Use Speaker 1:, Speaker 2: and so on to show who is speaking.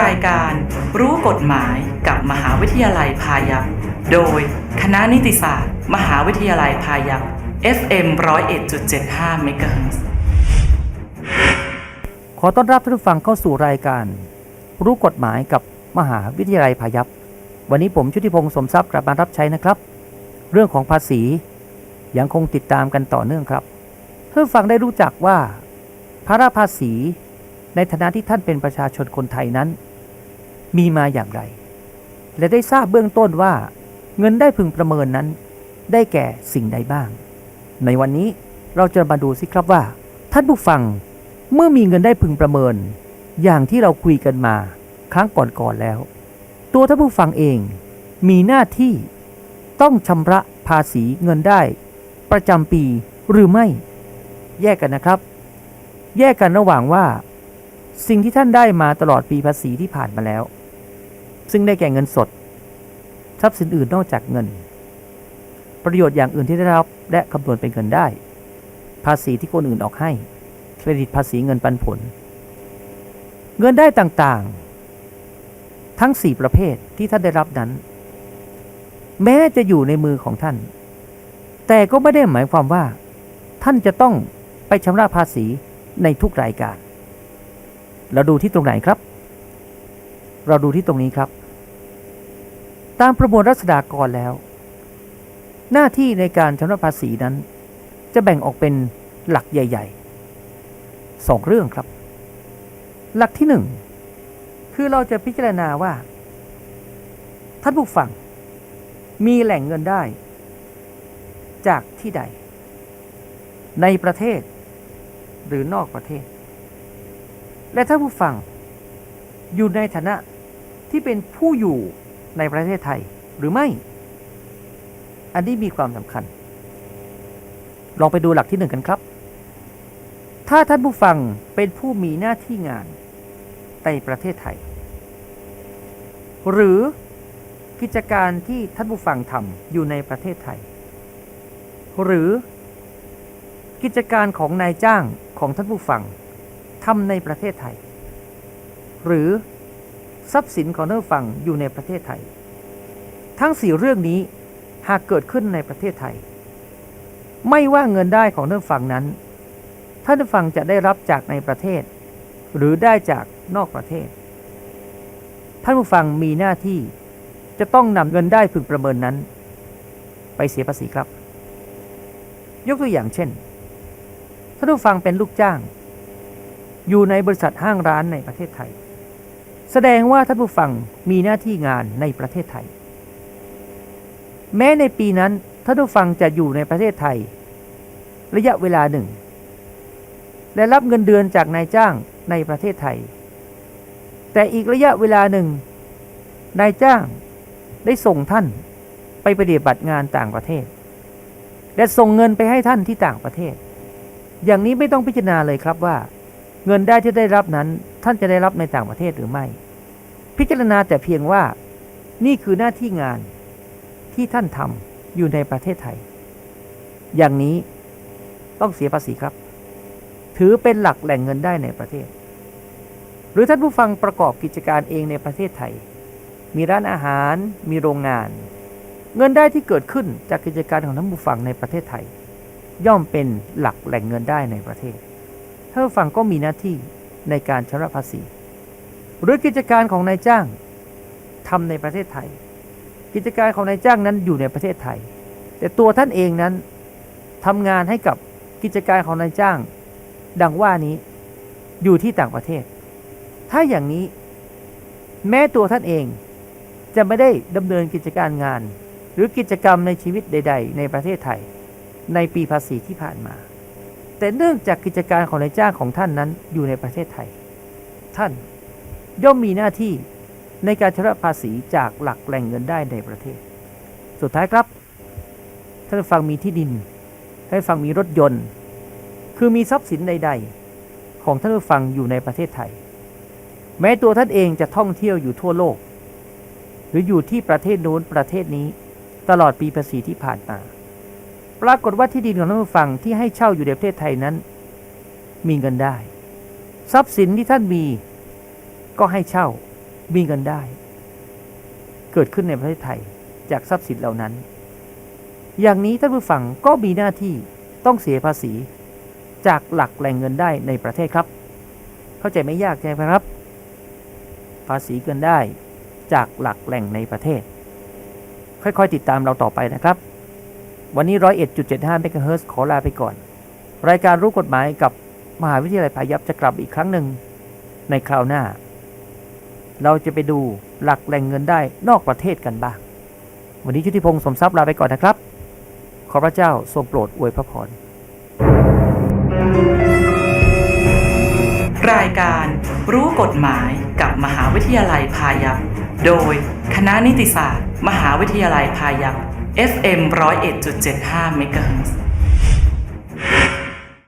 Speaker 1: รายการรู้กฎหมายกับมหาวิทยาลัยพายัพโดยคณะนิติศาสตร์ มหาวิทยาลัยพายัพ FM 101.75 MHz
Speaker 2: ขอต้อนรับท่านผู้ฟังเข้าสู่รายการ รู้กฎหมายกับมหาวิทยาลัยพายัพ วันนี้ผมชุติพงศ์สมทรัพย์กลับมารับใช้นะครับ เรื่องของภาษียังคงติดตามกันต่อเนื่องครับท่านผู้ฟังได้รู้จักว่าภาระภาษี ในฐานะที่ท่านเป็นประชาชนคนไทยนั้น มีมาอย่างไร และได้ทราบเบื้องต้นว่าเงินได้พึงประเมินนั้น ได้แก่สิ่งใดบ้าง ในวันนี้เราจะมาดูสิครับว่า ท่านผู้ฟังเมื่อมีเงินได้พึงประเมิน อย่างที่เราคุยกันมาครั้งก่อนๆแล้ว ตัวท่านผู้ฟังเองมีหน้าที่ต้องชำระภาษีเงินได้ ประจำปีหรือไม่ แยกกันนะครับ แยกกันระหว่างว่า สิ่งที่ท่านได้มาตลอดปีภาษีที่ผ่านมาแล้ว ซึ่งได้แก่เงินสด ทรัพย์สินอื่นนอกจากเงิน ประโยชน์อย่างอื่นที่ได้รับและคำนวณเป็นเงินได้ ภาษีที่คนอื่นออกให้ เครดิตภาษีเงินปันผล เงินได้ต่างๆ ทั้ง 4 ประเภทที่ท่านได้รับนั้น แม้จะอยู่ในมือของท่าน แต่ก็ไม่ได้หมายความว่า ท่านจะต้องไปชำระภาษีในทุกรายการ เราดูที่ตรงไหนครับ เราดูที่ตรงนี้ครับ ตามประมวลรัษฎากรแล้ว หน้าที่ในการชำระภาษีนั้น จะแบ่งออกเป็นหลักใหญ่ๆสองเรื่องครับ หลักที่หนึ่งคือเราจะพิจารณาว่า ท่านผู้ฟังมีแหล่งเงินได้ จากที่ใด ในประเทศหรือนอกประเทศ และท่านผู้ฟัง อยู่ในฐานะที่เป็นผู้อยู่ในประเทศไทยหรือไม่ อันนี้มีความสำคัญ ลองไปดูหลักที่หนึ่งกันครับ ถ้าท่านผู้ฟังเป็นผู้มีหน้าที่งานในประเทศไทย หรือกิจการที่ท่านผู้ฟังทำอยู่ในประเทศไทย หรือกิจการของนายจ้างของท่านผู้ฟัง ทำในประเทศไทย หรือทรัพย์สินของท่านผู้ฟังอยู่ในประเทศไทย ทั้งสี่เรื่องนี้หากเกิดขึ้นในประเทศไทย ไม่ว่าเงินได้ของท่านผู้ฟังนั้น ท่านผู้ฟังจะได้รับจากในประเทศ หรือได้จากนอกประเทศ ท่านผู้ฟังมีหน้าที่จะต้องนำเงินได้พึงประเมินนั้น ไปเสียภาษีครับ ยกตัวอย่างเช่น ท่านผู้ฟังเป็นลูกจ้าง อยู่ในบริษัทห้างร้านในประเทศไทย แสดงว่าท่านผู้ฟังมีหน้าที่งานในประเทศไทย แม้ในปีนั้นท่านผู้ฟังจะอยู่ในประเทศไทย ระยะเวลาหนึ่ง และรับเงินเดือนจากนายจ้างในประเทศไทย แต่อีกระยะเวลาหนึ่ง นายจ้างได้ส่งท่านไปปฏิบัติงานต่างประเทศ และส่งเงินไปให้ท่านที่ต่างประเทศ อย่างนี้ไม่ต้องพิจารณาเลยครับว่า เงินได้ที่ได้รับนั้นท่านจะได้รับในต่างประเทศหรือไม่ พิจารณาแต่เพียงว่านี่คือหน้าที่งานที่ท่านทำอยู่ในประเทศไทย อย่างนี้ต้องเสียภาษีครับ ถือเป็นหลักแหล่งเงินได้ในประเทศ หรือท่านผู้ฟังประกอบกิจการเองในประเทศไทย มีร้านอาหาร มีโรงงาน เงินได้ที่เกิดขึ้นจากกิจการของท่านผู้ฟังในประเทศไทย ย่อมเป็นหลักแหล่งเงินได้ในประเทศ ท่านผู้ฟังก็มีหน้าที่ในการชำระภาษี หรือกิจการของนายจ้างทำในประเทศไทย กิจการของนายจ้างนั้นอยู่ในประเทศไทย แต่ตัวท่านเองนั้นทำงานให้กับกิจการของนายจ้าง ดังว่านี้อยู่ที่ต่างประเทศ ถ้าอย่างนี้แม้ตัวท่านเองจะไม่ได้ดำเนินกิจการงาน หรือกิจกรรมในชีวิตใด ๆ ในประเทศไทย ในปีภาษีที่ผ่านมา แต่เนื่องจากกิจการของนายจ้างของท่านนั้นอยู่ในประเทศไทย ท่านย่อมมีหน้าที่ในการชำระภาษีจากหลักแหล่งเงินได้ในประเทศ สุดท้ายครับ ท่านฟังมีที่ดิน ท่านฟังมีรถยนต์ คือมีทรัพย์สินใด ๆ ของท่านผู้ฟังอยู่ในประเทศไทย แม้ตัวท่านเองจะท่องเที่ยวอยู่ทั่วโลก หรืออยู่ที่ประเทศโน้นประเทศนี้ตลอดปีภาษีที่ผ่านมา ปรากฏว่าที่ดินของท่านผู้ฟังที่ให้เช่าอยู่ในประเทศไทยนั้น มีเงินได้ ทรัพย์สินที่ท่านมีก็ให้เช่ามีเงินได้ เกิดขึ้นในประเทศไทยจากทรัพย์สินเหล่านั้น อย่างนี้ท่านผู้ฟังก็มีหน้าที่ต้องเสียภาษีจากหลักแหล่งเงินได้ในประเทศครับ เข้าใจไม่ยากใช่ไหมครับ ภาษีเงินได้จากหลักแหล่งในประเทศ ค่อยๆติดตามเราต่อไปนะครับ วันนี้ 101.75เมกะเฮิรตซ์ขอลาไปก่อน รายการรู้กฎหมายกับมหาวิทยาลัยพายัพจะกลับอีกครั้งหนึ่งในคราวหน้า เราจะไปดูหลักแหล่งเงินได้นอกประเทศกันบ้าง วันนี้ชุติพงศ์สมทรัพย์ลาไปก่อนนะครับ ขอพระเจ้าทรงโปรดอวยพระพร
Speaker 1: รายการรู้กฎหมายกับมหาวิทยาลัยพายัพโดยคณะนิติศาสตร์ มหาวิทยาลัยพายัพ FM 101.75เมกะเฮิรตซ์